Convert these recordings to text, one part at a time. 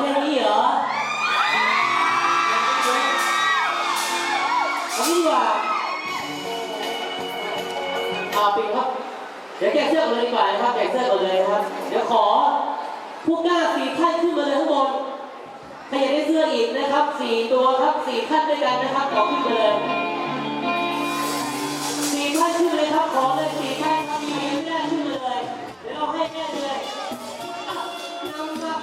แค่นี้เหรอเอางี้ดีกว่าเอาปิดครับ เดี๋ยวแจกเสื้อก่อนเลยดีกว่านะครับแจกเสื้อก่อนเลยนะครับ เดี๋ยวขอผู้กล้าสี่ท่านขึ้นมาเลยข้างบนใครอยากได้เสื้ออีกนะครับสี่ตัวครับสี่ท่านด้วยกันนะครับขอขึ้นมาเลยสี่ท่านขึ้นเลยครับขอเลยสี่ท่านครับมีแม่ขึ้นมาเลย เดี๋ยวเราให้แม่เลย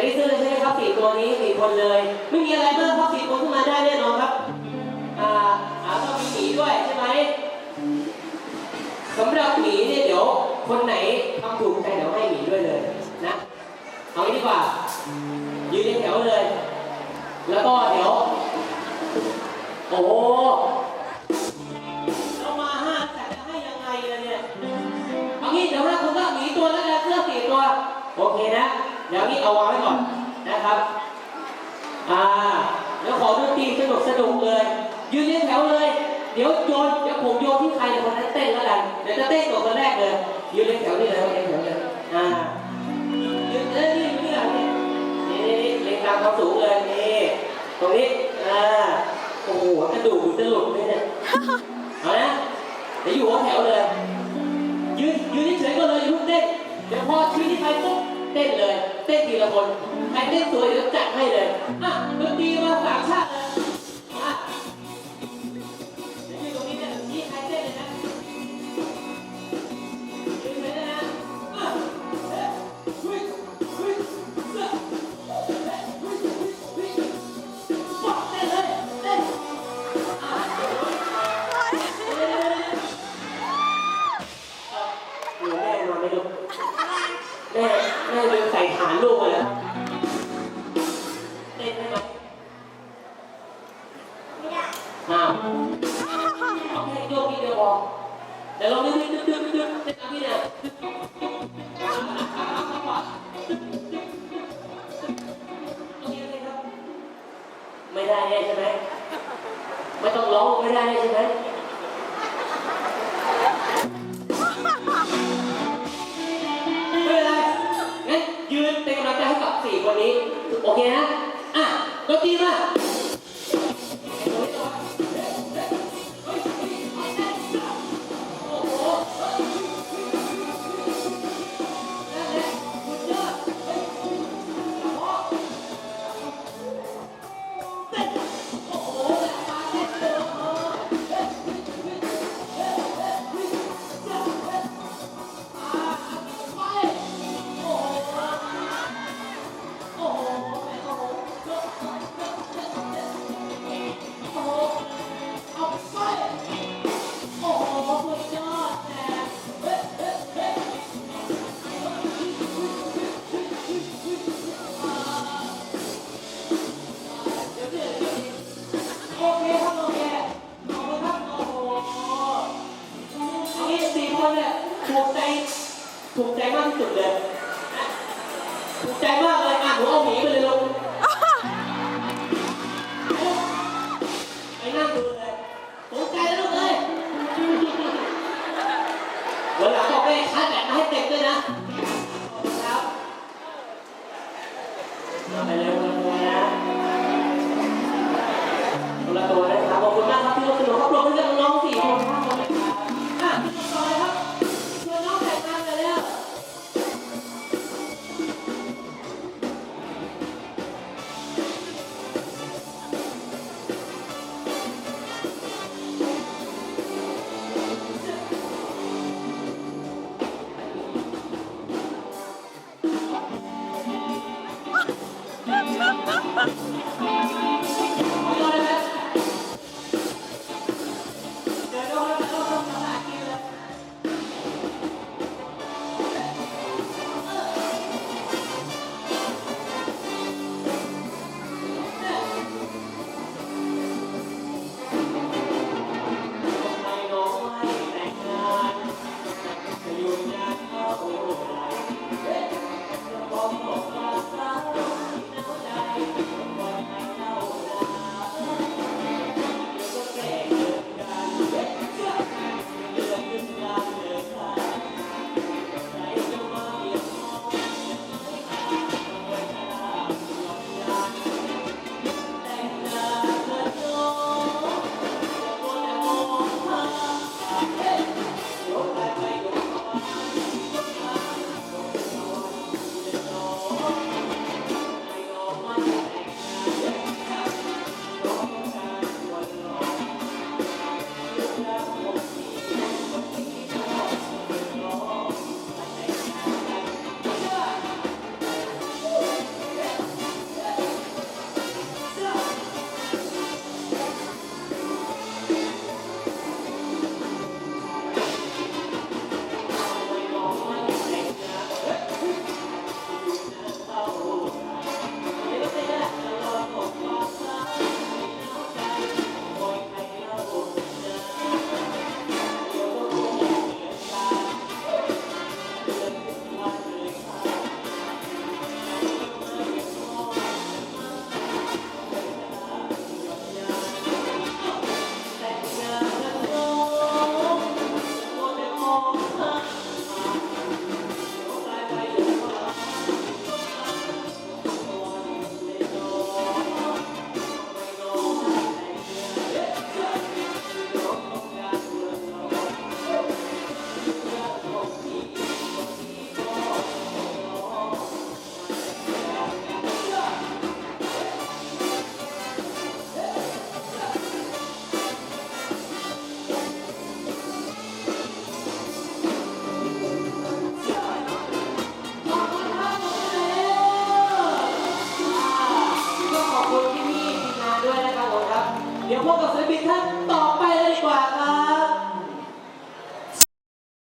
อย่าได้ซื้อเลยใช่ไหมครับสี่ตัวนี้สี่คนเลย ไม่มีอะไรมากครับสี่คนขึ้นมาได้แน่นอนครับ อ่าอาต้องมีหมีด้วยใช่ไหมสำหรับหมีเนี่ยเดี๋ยวคนไหนทำถูกใจเดี๋ยวให้หมีด้วยเลยนะเอางี้ดีกว่า ยืนในแถวเลย แล้วก็เดี๋ยว โอ้เรามาห้าแต่จะให้ยังไงล่ะเนี่ยเอางี้เดี๋ยวห้าคนก็หมีตัวแล้วกันเสื้อสี่ตัว โอเคนะ เดี๋ยวนี้เอาวางไว้ก่อนนะครับ อ่าแล้วขอดนตรีสนุกสนุกเลย ยืนเรียงแถวเลย เดี๋ยวโยนเดี๋ยวผมโยนที่ใครคนนั้นเต้นแล้วกันเดี๋ยวจะเต้นตัวคนแรกเลย ยืนเรียงแถวนี่เลยเรียงแถวเลยอ่ายืนเอ้ยนี่นี่นี่นี่นี่เรียงตามความสูงเลยนี่ตรงนี้อ่าโอ้โหกระดูกจะหลุดเลยเนี่ยเอานะเดี๋ยวอยู่หัวแถวเลย ยืนยืนเฉยๆก็เลยอย่าเพิ่งเต้นเดี๋ยวพอชี้ที่ใครปุ๊บ เต้นเลย เต้นทีละคนใครเต้นสวยเดี๋ยวจัดให้เลยอะดนตรีมาสามชาติเลย ห้าเอาแค่โยกนิดเดียวพอเดี๋ยวลองดึงดึงดึงดึงเต้นตามพี่เนี่ยโอเคเลยครับไม่ได้ใช่ไหมไม่ต้องร้องไม่ได้ใช่ไหมไม่เป็นไรงั้นยืนเป็นกำลังใจให้กับสี่คนนี้ โอเคนะ อะดนตรีมาุดเลยถูกใจมากเลยอะหนูเอาหมีไปเลยลงไปนั่งดูเลยถูกใจแล้วลูกเอ้ยวันหลังบอกแม่ชาร์แบตมาให้เต็มด้วยนะครับมาไปเร็ว them.